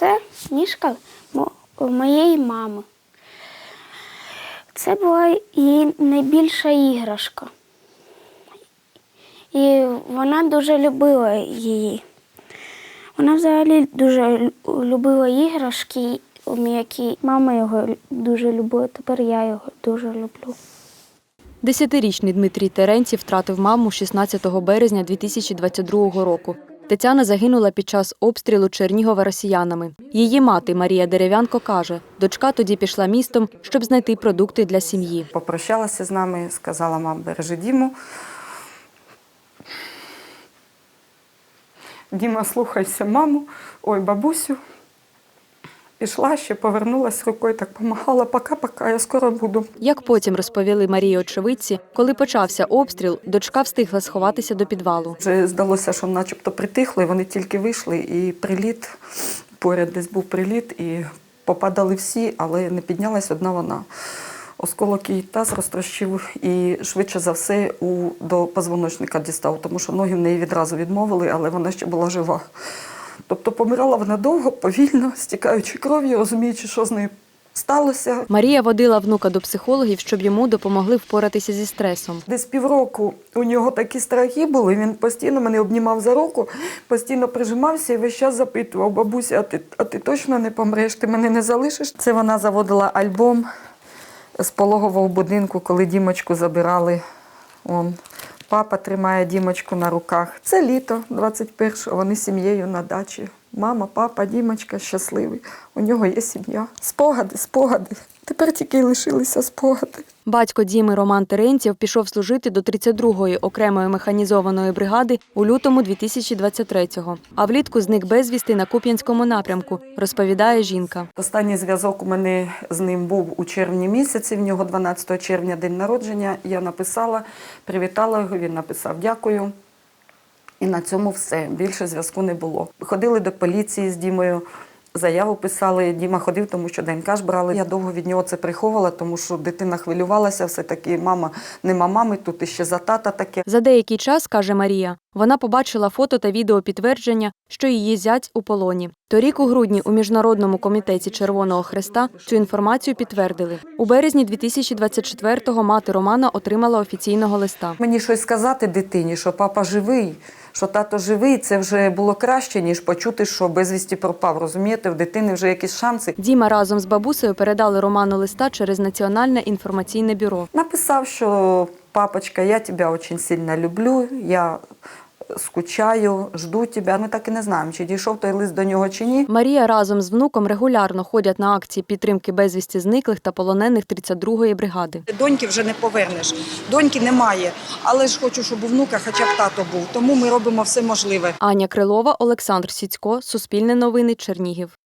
Це мо- моєї мами. Це була її найбільша іграшка. І вона дуже любила її. Вона взагалі дуже любила іграшки, м'які. Мама його дуже любила, тепер я його дуже люблю. Десятирічний Дмитрій Теренців втратив маму 16 березня 2022 року. Тетяна загинула під час обстрілу Чернігова росіянами. Її мати Марія Дерев'янко каже, дочка тоді пішла містом, щоб знайти продукти для сім'ї. Попрощалася з нами, сказала, мам, бережи Діму. Діма, слухайся маму, ой, бабусю. Пішла ще, повернулася рукою, так помахала, пока-пока, я скоро буду. Як потім розповіли Марії очевидці, коли почався обстріл, дочка встигла сховатися до підвалу. Вже здалося, що начебто притихло, і вони тільки вийшли, і приліт, поряд десь був приліт, і попадали всі, але не піднялась одна вона. Осколок її таз розтрощив і швидше за все у, до позвоночника дістав, тому що ноги в неї відразу відмовили, але вона ще була жива. Тобто помирала вона довго, повільно, стікаючи кров'ю, розуміючи, що з нею сталося. Марія водила внука до психологів, щоб йому допомогли впоратися зі стресом. Десь півроку у нього такі страхи були. Він постійно мене обнімав за руку, постійно прижимався і весь час запитував: бабуся, а ти, а ти точно не помреш? Ти мене не залишиш? Це вона заводила альбом з пологового будинку, коли Дімочку забирали. Он. Папа тримає Дімочку на руках. Це літо 21-го. Вони сім'єю на дачі. Мама, папа, Дімочка щасливий. У нього є сім'я. Спогади, спогади. Тепер тільки й лишилися спогади. Батько Діми Роман Теренців пішов служити до 32-ї окремої механізованої бригади у лютому 2023-го, а влітку зник безвісти на Куп'янському напрямку, розповідає жінка. Останній зв'язок у мене з ним був у червні місяці. В нього 12 червня день народження. Я написала, привітала його. Він написав дякую. І на цьому все. Більше зв'язку не було. Ходили до поліції з Дімою. Заяву писали, Діма ходив, тому що ДНК ж брали. Я довго від нього це приховувала, тому що дитина хвилювалася, все-таки мама, нема мами, тут іще за тата таке. За деякий час, каже Марія, вона побачила фото та відео підтвердження, що її зять у полоні. Торік у грудні у Міжнародному комітеті Червоного Хреста цю інформацію підтвердили. У березні 2024-го мати Романа отримала офіційного листа. Мені щось сказати дитині, що папа живий, що тато живий, це вже було краще, ніж почути, що безвісті пропав. Розумієте, в дитини вже якісь шанси. Діма разом з бабусею передали Роману листа через Національне інформаційне бюро. Написав, що папочка, я тебе дуже сильно люблю, я скучаю, жду тебе. Ми так і не знаємо, чи дійшов той лист до нього чи ні. Марія разом з внуком регулярно ходять на акції підтримки безвісті зниклих та полонених 32-ї бригади. Доньки вже не повернеш. Доньки немає, але ж хочу, щоб у внука хоча б тато був. Тому ми робимо все можливе. Аня Крилова, Олександр Сіцько, Суспільне новини, Чернігів.